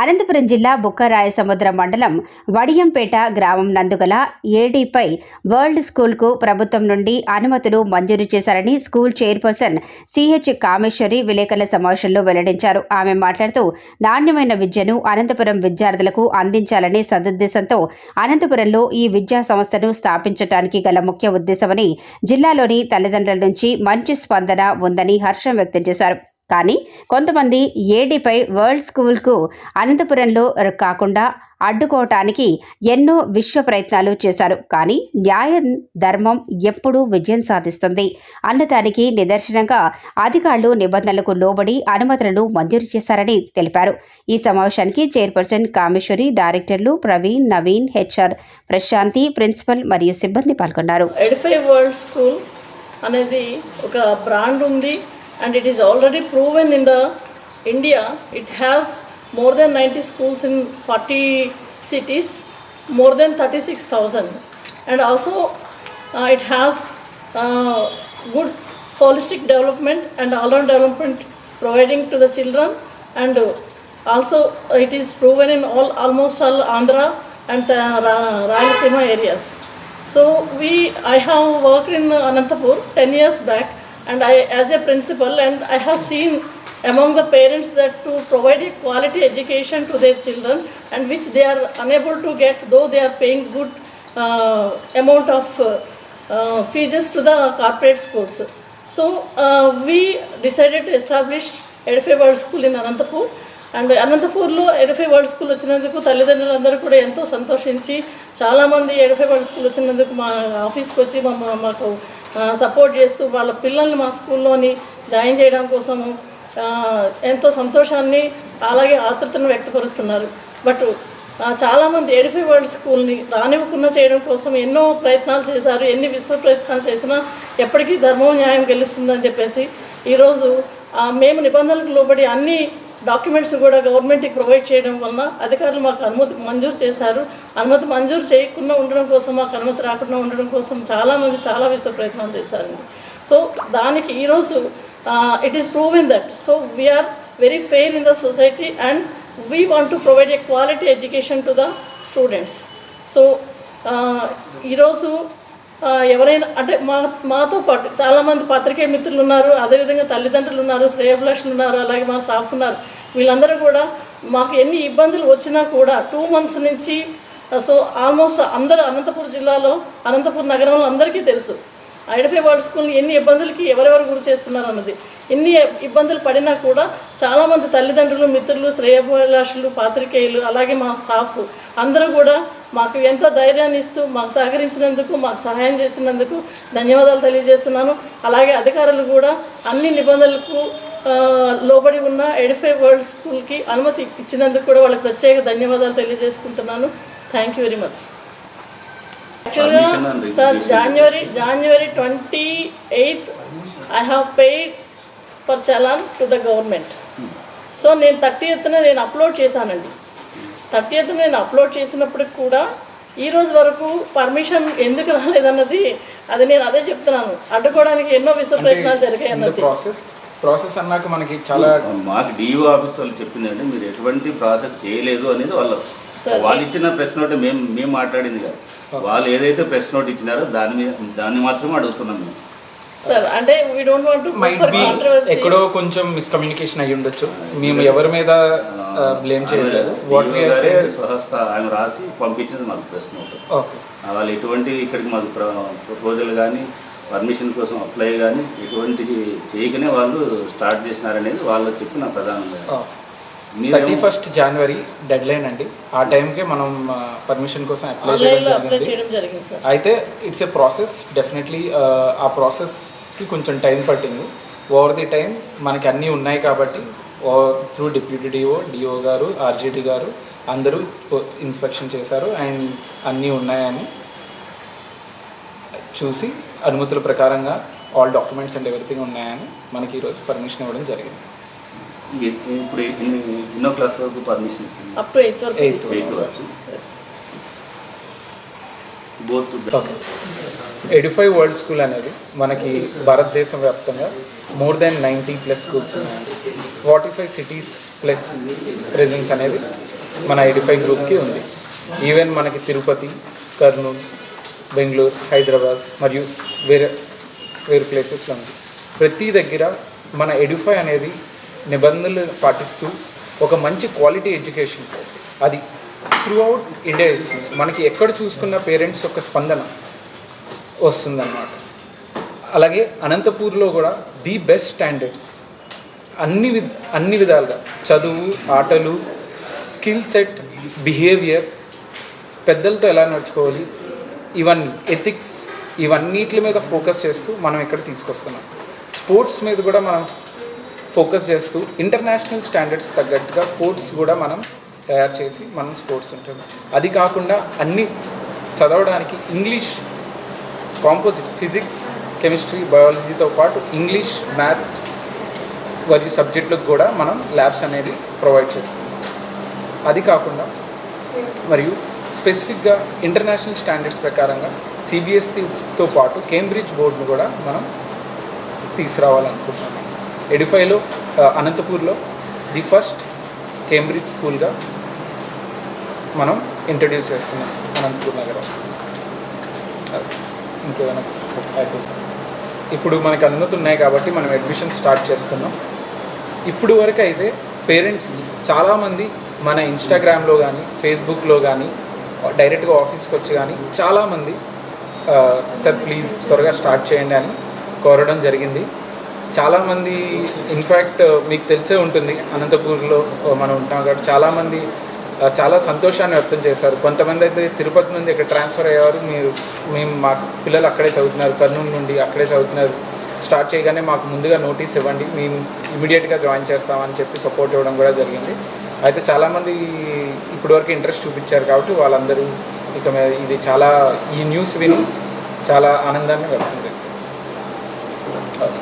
అనంతపురం జిల్లా బుక్కరాయ సముద్ర మండలం వడియంపేట గ్రామం నందుగల ఏడీపై వరల్డ్ స్కూల్కు ప్రభుత్వం నుండి అనుమతులు మంజూరు చేశారని స్కూల్ చైర్పర్సన్ సిహెచ్ కామేశ్వరి విలేకరుల సమావేశంలో వెల్లడించారు. ఆమె మాట్లాడుతూ నాణ్యమైన విద్యను అనంతపురం విద్యార్థులకు అందించాలనే సదుద్దేశంతో అనంతపురంలో ఈ విద్యా సంస్థను స్థాపించడానికి గల ముఖ్య ఉద్దేశమని జిల్లాలోని తల్లిదండ్రుల నుంచి మంచి స్పందన ఉందని హర్షం వ్యక్తం చేశారు. కానీ కొంతమంది ఏడీపై వరల్డ్ స్కూల్కు అనంతపురంలో కాకుండా అడ్డుకోవటానికి ఎన్నో విశ్వ ప్రయత్నాలు చేశారు. కానీ న్యాయ ధర్మం ఎప్పుడూ విజయం సాధిస్తుంది. అన్నదానికి నిదర్శనంగా అధికారులు నిబంధనలకు లోబడి అనుమతులను మంజూరు చేశారని తెలిపారు. ఈ సమావేశానికి చైర్పర్సన్ కామేశ్వరి డైరెక్టర్లు ప్రవీణ్ నవీన్ హెచ్ఆర్ ప్రశాంతి ప్రిన్సిపల్ మరియు సిబ్బంది పాల్గొన్నారు. ఎడిఫై వరల్డ్ స్కూల్ అనేది ఒక బ్రాండ్ ఉంది. and it is already proven in the India. It has more than 90 schools in 40 cities, more than 36,000. And also uh, it has uh, good holistic development and all-round development providing to the children and uh, also it is proven in all almost all Andhra and uh, Rayalaseema areas. So we, I have worked in Anantapur 10 years back and I as a principal and I have seen among the parents that to provide a quality education to their children and which they are unable to get though they are paying good uh, amount of uh, uh, fees to the corporate schools. So uh, we decided to establish Edify World School in Anantapur. And అనంతపూర్లో Edify world School వచ్చినందుకు తల్లిదండ్రులందరూ కూడా ఎంతో సంతోషించి చాలామంది Edify world School వచ్చినందుకు మా ఆఫీస్కి వచ్చి మా మాకు సపోర్ట్ చేస్తూ వాళ్ళ పిల్లల్ని మా స్కూల్లోని జాయిన్ చేయడం కోసము ఎంతో సంతోషాన్ని అలాగే ఆతృతను వ్యక్తపరుస్తున్నారు. బట్ చాలామంది ఎడిఫై వరల్డ్ స్కూల్ని రానివ్వకుండా చేయడం కోసం ఎన్నో ప్రయత్నాలు చేశారు ఎన్ని విశ్వ ప్రయత్నాలు చేసినా ఎప్పటికీ ధర్మం న్యాయం గెలుస్తుందని చెప్పేసి ఈరోజు మేము నిబంధనలకు లోబడి అన్ని డాక్యుమెంట్స్ కూడా గవర్నమెంట్కి ప్రొవైడ్ చేయడం వలన అధికారులు మాకు అనుమతి మంజూరు చేశారు. అనుమతి మంజూరు చేయకుండా ఉండడం కోసం మాకు అనుమతి రాకుండా ఉండడం కోసం చాలామంది చాలా విశ్వ ప్రయత్నాలు చేశారండి. సో దానికి ఈరోజు it is in that so we are very fair in the society and we want to provide a quality education to the students so ఈరోజు ఎవరైనా అంటే మా మాతో పాటు చాలామంది పత్రికే మిత్రులు ఉన్నారు అదేవిధంగా తల్లిదండ్రులు ఉన్నారు శ్రేయభిలాషులు ఉన్నారు అలాగే మా స్టాఫ్ ఉన్నారు. వీళ్ళందరూ కూడా మాకు ఎన్ని ఇబ్బందులు వచ్చినా కూడా టూ మంత్స్ నుంచి సో ఆల్మోస్ట్ అందరూ అనంతపురం జిల్లాలో అనంతపురం నగరంలో అందరికీ తెలుసు. ఐడఫై వరల్డ్ స్కూల్ని ఎన్ని ఇబ్బందులకి ఎవరెవరు గురి చేస్తున్నారు అన్నది. ఎన్ని ఇబ్బందులు పడినా కూడా చాలామంది తల్లిదండ్రులు మిత్రులు శ్రేయభిలాషులు పాత్రికేయులు అలాగే మా స్టాఫ్ అందరూ కూడా మాకు ఎంతో ధైర్యాన్ని ఇస్తూ మాకు సహకరించినందుకు మాకు సహాయం చేసినందుకు ధన్యవాదాలు తెలియజేస్తున్నాను. అలాగే అధికారులు కూడా అన్ని నిబంధనలకు లోబడి ఉన్న ఎడిఫై వరల్డ్ స్కూల్కి అనుమతి ఇచ్చినందుకు కూడా వాళ్ళకి ప్రత్యేక ధన్యవాదాలు తెలియజేసుకుంటున్నాను. థ్యాంక్ యూ వెరీ మచ్ యాక్చువల్గా sir January January twenty eighth I have paid for challan to the government. So నేను థర్టీ ఎత్తున నేను అప్లోడ్ చేశానండి. థర్టీ ఎత్తున నేను అప్లోడ్ చేసినప్పటికి కూడా ఈ రోజు వరకు పర్మిషన్ ఎందుకు రాలేదన్నది అది నేను అదే చెప్తున్నాను. అడ్డుకోవడానికి ఎన్నో విశ్వ ప్రయత్నాలు జరిగాయి అన్నది. ప్రాసెస్ ప్రాసెస్ అన్నాక మనకి చాలా మాకు డిఓ ఆఫీస్ వాళ్ళు చెప్పిందంటే మీరు ఎటువంటి ప్రాసెస్ చేయలేదు అనేది వాళ్ళు. వాళ్ళు ఇచ్చిన ప్రెస్ నోట్ మేము మేము మాట్లాడింది కాదు. వాళ్ళు ఏదైతే ప్రెస్ నోట్ ఇచ్చినారో దాని మీద దాన్ని మాత్రమే అడుగుతున్నాం మేము. సార్ అంటే we don't want to might be ఎక్కడో కొంచెం మిస్కమ్యూనికేషన్ అయ్యి ఉండొచ్చు. మేము ఎవరి మీద బ్లేమ్ చేయట్లేదు. వాట్ గారే స్వహస్త ఆయన రాసి పంపించింది మాకు ప్రెస్ నోట్ ఓకే వాళ్ళు ఎటువంటి ఇక్కడికి మాకు ప్రపోజల్ కానీ పర్మిషన్ కోసం అప్లై కానీ ఎటువంటి చేయకనే వాళ్ళు స్టార్ట్ చేసినారనేది వాళ్ళు చెప్పిన ప్రధానంగా. థర్టీ ఫస్ట్ జనవరి డెడ్ లైన్ అండి. ఆ టైంకే మనం పర్మిషన్ కోసం అప్లై చేయడం జరిగింది. చేయడం జరిగింది సార్ అయితే ఇట్స్ ఏ ప్రాసెస్ డెఫినెట్లీ ఆ ప్రాసెస్కి కొంచెం టైం పట్టింది. ఓవర్ ది టైం మనకి అన్నీ ఉన్నాయి కాబట్టి త్రూ డిప్యూటీ డిఓ డిఓ గారు ఆర్జేడి గారు అందరూ ఇన్స్పెక్షన్ చేశారు. అండ్ అన్నీ ఉన్నాయని చూసి అనుమతుల ప్రకారంగా ఆల్ డాక్యుమెంట్స్ అండ్ ఎవ్రీథింగ్ ఉన్నాయని మనకి ఈరోజు పర్మిషన్ ఇవ్వడం జరిగింది. ఇప్పుడు ఎన్ని- క్లాస్ వరకు పర్మిషన్ ఇచ్చింది? ఎయిత్ వరకు వరకు. Both okay Edify world school అనేది మనకి భారతదేశం వ్యాప్తంగా more than ninety plus schools ఉన్నాయండి forty five cities plus presence అనేది మన ఎడిఫై గ్రూప్కి ఉంది. ఈవెన్ మనకి తిరుపతి కర్నూలు బెంగళూరు హైదరాబాద్ మరియు వేరే వేరే ప్లేసెస్లో ఉంది. ప్రతి దగ్గర మన ఎడిఫై అనేది నిబంధనలు పాటిస్తూ ఒక మంచి క్వాలిటీ ఎడ్యుకేషన్ అది త్రూ అవుట్ ఇండియా ఇస్తుంది మనకి ఎక్కడ చూసుకున్న పేరెంట్స్ యొక్క స్పందన వస్తుందన్నమాట. అలాగే అనంతపూర్లో కూడా ది బెస్ట్ స్టాండర్డ్స్ అన్ని విధ అన్ని విధాలుగా చదువు ఆటలు స్కిల్ సెట్ బిహేవియర్ పెద్దలతో ఎలా నడుచుకోవాలి ఇవన్నీ ఎథిక్స్ ఇవన్నిటి మీద ఫోకస్ చేస్తూ మనం ఇక్కడ తీసుకొస్తున్నాం. స్పోర్ట్స్ మీద కూడా మనం ఫోకస్ చేస్తూ ఇంటర్నేషనల్ స్టాండర్డ్స్ తగ్గట్టుగా కోర్ట్స్ కూడా మనం తయారు చేసి మనం స్పోర్ట్స్ ఉంటుంది అది కాకుండా అన్ని చదవడానికి ఇంగ్లీష్ కాంపోజిట్ ఫిజిక్స్ కెమిస్ట్రీ బయాలజీతో పాటు ఇంగ్లీష్ మ్యాథ్స్ మరియు సబ్జెక్టులకు కూడా మనం ల్యాబ్స్ అనేది ప్రొవైడ్ చేస్తున్నాం. అది కాకుండా మరియు స్పెసిఫిక్గా ఇంటర్నేషనల్ స్టాండర్డ్స్ ప్రకారంగా సిబిఎస్ఈతో పాటు కేంబ్రిడ్జ్ బోర్డును కూడా మనం తీసుకురావాలనుకుంటున్నాం. ఎడిఫైలో అనంతపూర్లో ది ఫస్ట్ కేంబ్రిడ్జ్ స్కూల్గా మనం ఇంట్రడ్యూస్ చేస్తున్నాం అనంతపూర్ నగరం. ఇంకేమైనా ఇప్పుడు మనకు అందుతున్నాయి ఉన్నాయి కాబట్టి మనం అడ్మిషన్ స్టార్ట్ చేస్తున్నాం. ఇప్పుడు వరకు అయితే పేరెంట్స్ చాలామంది మన ఇన్స్టాగ్రామ్లో కానీ ఫేస్బుక్లో కానీ డైరెక్ట్గా ఆఫీస్కి వచ్చి కానీ చాలామంది సార్ ప్లీజ్ త్వరగా స్టార్ట్ చేయండి అని కోరడం జరిగింది. చాలామంది ఇన్ఫ్యాక్ట్ మీకు తెలిసే ఉంటుంది అనంతపూర్లో మనం ఉంటున్నాం కాబట్టి చాలామంది చాలా సంతోషాన్ని వ్యక్తం చేశారు. కొంతమంది అయితే తిరుపతి నుండి ఇక్కడ ట్రాన్స్ఫర్ అయ్యేవారు మీరు మేము మా పిల్లలు అక్కడే చదువుతున్నారు కర్నూలు నుండి అక్కడే చదువుతున్నారు. స్టార్ట్ చేయగానే మాకు ముందుగా నోటీస్ ఇవ్వండి మేము ఇమీడియట్గా జాయిన్ చేస్తామని చెప్పి సపోర్ట్ ఇవ్వడం కూడా జరిగింది. అయితే చాలామంది ఇప్పటివరకు ఇంట్రెస్ట్ చూపించారు కాబట్టి వాళ్ళందరూ ఇక ఇది చాలా ఈ న్యూస్ విని చాలా ఆనందాన్ని వ్యక్తం చేశారు. ఓకే